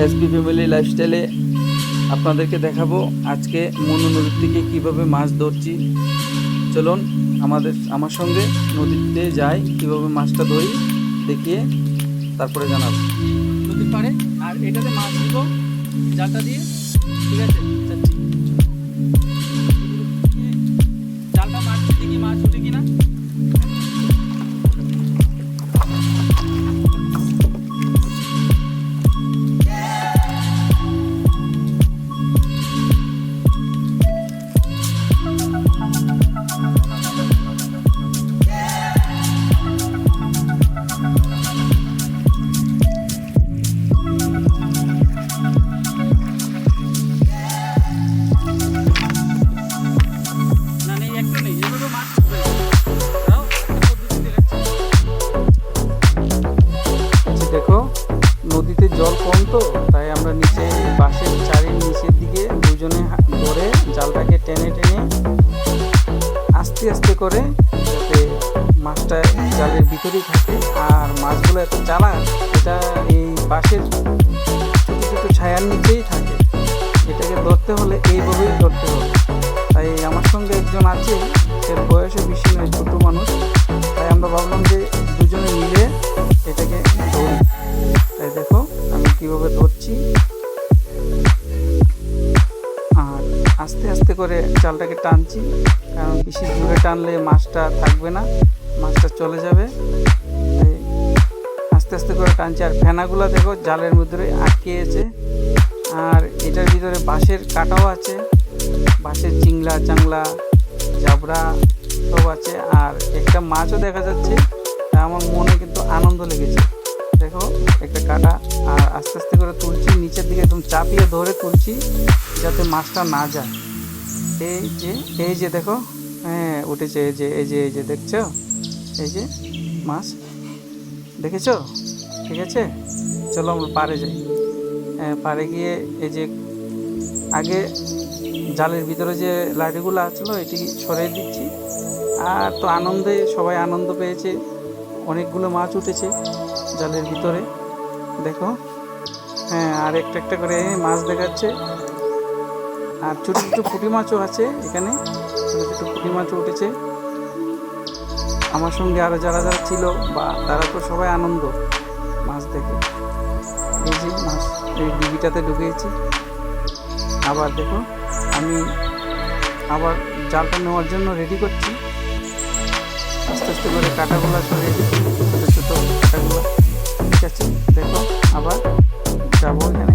SB family লাইফস্টাইলে আপনাদেরকে দেখাবো আজকে মনু নদীর থেকে কীভাবে মাছ ধরছি। চলুন আমাদের, আমার সঙ্গে নদীতে যাই, কীভাবে মাছটা ধরি, দেখিয়ে তারপরে জানাব। নদীর পাড়ে, আর এটাতে মাছ দিব জালটা দিয়ে, ঠিক আছে বাঁশের চারির নিচের দিকে দুজনে ধরে জালটাকে টেনে টেনে আস্তে আস্তে করে যাতে মাছটা জালের ভিতরেই থাকে আর মাছগুলো এত চালাক এটা এই বাঁশের ছোটো ছোটো ছায়ার নিচেই থাকে। এটাকে ধরতে হলে এইভাবেই ধরতে হবে। তাই আমার সঙ্গে একজন আছে এর বয়সে বেশি আস্তে করে জালটাকে টানছি, কারণ বেশি জোরে টানলে মাছটা থাকবে না, মাছটা চলে যাবে। আস্তে আস্তে করে টানছি, আর ফেনাগুলো দেখো জালের ভিতরে আটকেছে, আর এটার ভিতরে বাঁশের কাটাও আছে, বাঁশের চিংলা চাংলা, জাবরা সব আছে, আর একটা মাছও দেখা যাচ্ছে, তা আমার মনে কিন্তু আনন্দ লেগেছে। দেখো, একটা কাটা, আর আস্তে আস্তে করে তুলছি, নিচের দিকে একদম চাপিয়ে ধরে তুলছি, যাতে মাছটা না যায়। এই যে এই যে দেখো হ্যাঁ উঠেছে এই যে এই যে এই যে দেখছ? এই যে মাছ। দেখেছ? ঠিক আছে? চলো আমরা পারে যাই। হ্যাঁ, পাড়ে গিয়ে এই যে আগে জালের ভিতরে যে লাঠিগুলো আসলো এটি সরিয়ে দিচ্ছি। আর তো আনন্দে সবাই আনন্দ পেয়েছে। অনেকগুলো মাছ উঠেছে জালের ভিতরে। দেখো। হ্যাঁ আর একটা একটা করে মাছ দেখাচ্ছে। আর ছোটো ছোটো পুঁটি মাছও আছে এখানে। ছোটো ছোটো পুঁটি মাছও উঠেছে। আমার সঙ্গে আরও যারা যারা ছিল বা তারা তো সবাই আনন্দ মাছ দেখে। এই যে মাছ, এই ডিবিটাতে ঢুকিয়েছি আবার দেখো, আমি আবার জালটা নেওয়ার জন্য রেডি করছি। আস্তে আস্তে করে কাটাগুলো সরিয়ে দিচ্ছি ছোটো ছোটো কাটাগুলো ঠিক আছে। দেখো, আবার যাব এখানে।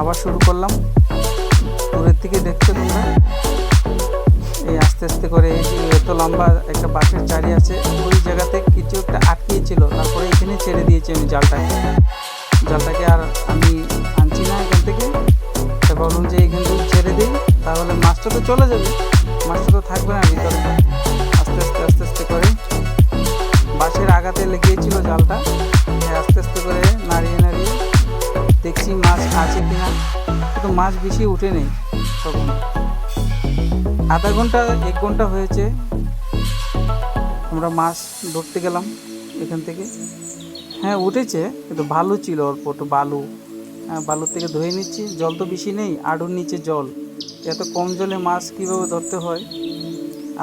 আবার শুরু করলাম। থেকে দেখছ তোমরা এই আস্তে আস্তে করে যে এত লম্বা একটা বাঁশের চারি আছে, ওই জায়গাতে কিছু একটা আটকিয়েছিল। তারপরে এখানে ছেড়ে দিয়েছি আমি জালটাকে। জালটাকে আর আমি আনছি না এখান থেকে। ভাবলাম যে এখান থেকে ছেড়ে দিই, তাহলে মাছটা তো চলে যাবে। মাছটা তো থাকবে না ভিতরে। আস্তে আস্তে আস্তে আস্তে করে বাঁশের আঘাতে লেগিয়েছিল জালটা। এই আস্তে আস্তে করে নাড়িয়ে নাড়িয়ে দেখছি মাছ আছে কিনা। কিন্তু মাছ বেশি উঠে নেই। তখন আধা ঘণ্টা, এক ঘণ্টা হয়েছে। আমরা মাছ ধরতে গেলাম এখান থেকে। হ্যাঁ উঠেছে, কিন্তু ভালো ছিল অল্প, একটু বালু। হ্যাঁ বালুর থেকে ধুয়ে নিচ্ছি, জল তো বেশি নেই আড়ুর নিচে জল। এত কম জলে মাছ কীভাবে ধরতে হয়?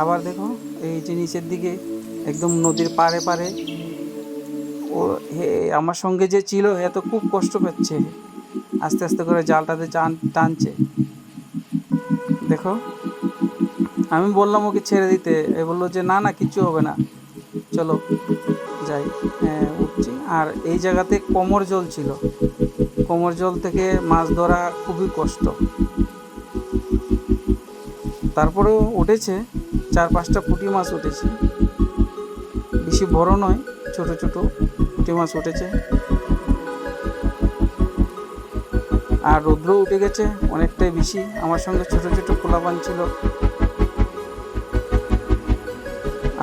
আবার দেখো, এই যে নিচের দিকে, একদম নদীর পাড়ে পাড়ে। ও, হে, আমার সঙ্গে যে ছিল এত খুব কষ্ট পাচ্ছে। আস্তে আস্তে করে জালটাতে টান, টানছে। দেখো। আমি বললাম ওকে ছেড়ে দিতে। এ বলল যে, না না কিছু হবে না। চলো, যাই। উঠছি। আর এই জায়গাতে কোমর জল ছিল। কোমর জল থেকে মাছ ধরা খুবই কষ্ট। তারপরেও উঠেছে। চার, পাঁচটা পুঁটি মাছ উঠেছে। বেশি বড় নয়, ছোট ছোট পুঁটি মাছ উঠেছে। আর রৌদ্র উঠে গেছে অনেকটাই বেশি। আমার সঙ্গে ছোট ছোট পোলাপান ছিল।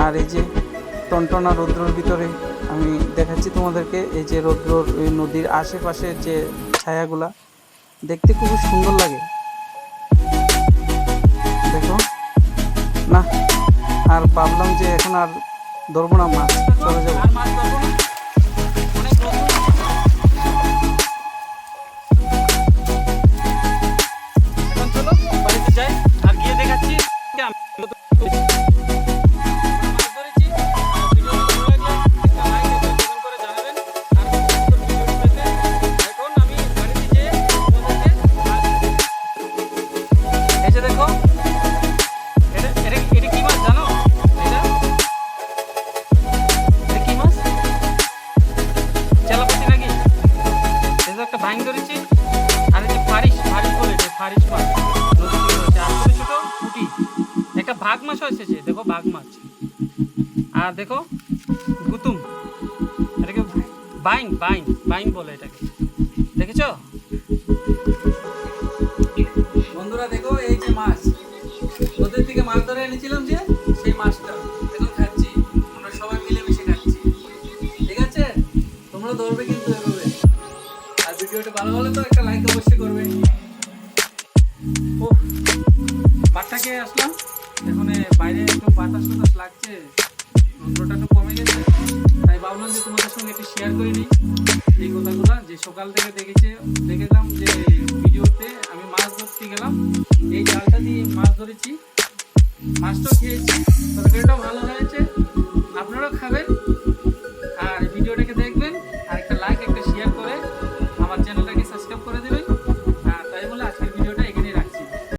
আর এই যে টনটনা রৌদ্রর ভিতরে আমি দেখাচ্ছি তোমাদেরকে, এই যে রৌদ্রর নদীর আশেপাশে যে ছায়াগুলা, দেখতে খুব সুন্দর লাগে। দেখো। না, আর ভাবলাম যে এখন আর ধরবো না মাছ, চলে যাব। সারিস মাছ নদীতে রয়েছে আর ছোটো ছোটো একটা ভাগ মাছ এসেছে, দেখো ভাগ মাছ। আর দেখো গুতুম। এটাকে বাইং বাইং বাইং বলে এটাকে। দেখেছ? বন্ধুরা, দেখো এই যে মাছ। নদীর থেকে মাছ ধরে এনেছিলাম যে সেই মাছটা। এখন খাচ্ছি। আমরা সবাই মিলেমিশে খাচ্ছি। ঠিক আছে? তোমরা ধরবে কিন্তু এভাবে। আর ভিডিওটা ভালো হলে তো একটা লাইক অবশ্যই করবে। ও বাটটাকে আসলাম। এখন বাইরে একটু বাতাস টাতাস লাগছে। রৌদ্রটা একটু কমে গেছে। তাই ভাবলাম যে তোমাদের সঙ্গে একটু শেয়ার করে নিই। এই কথাগুলো যে সকাল থেকে দেখেছে, দেখেলাম যে ভিডিওতে আমি মাছ ধরতে গেলাম। এই জালটা দিয়ে মাছ ধরেছি। মাছটাও খেয়েছি। তরকারিটাও ভালো হয়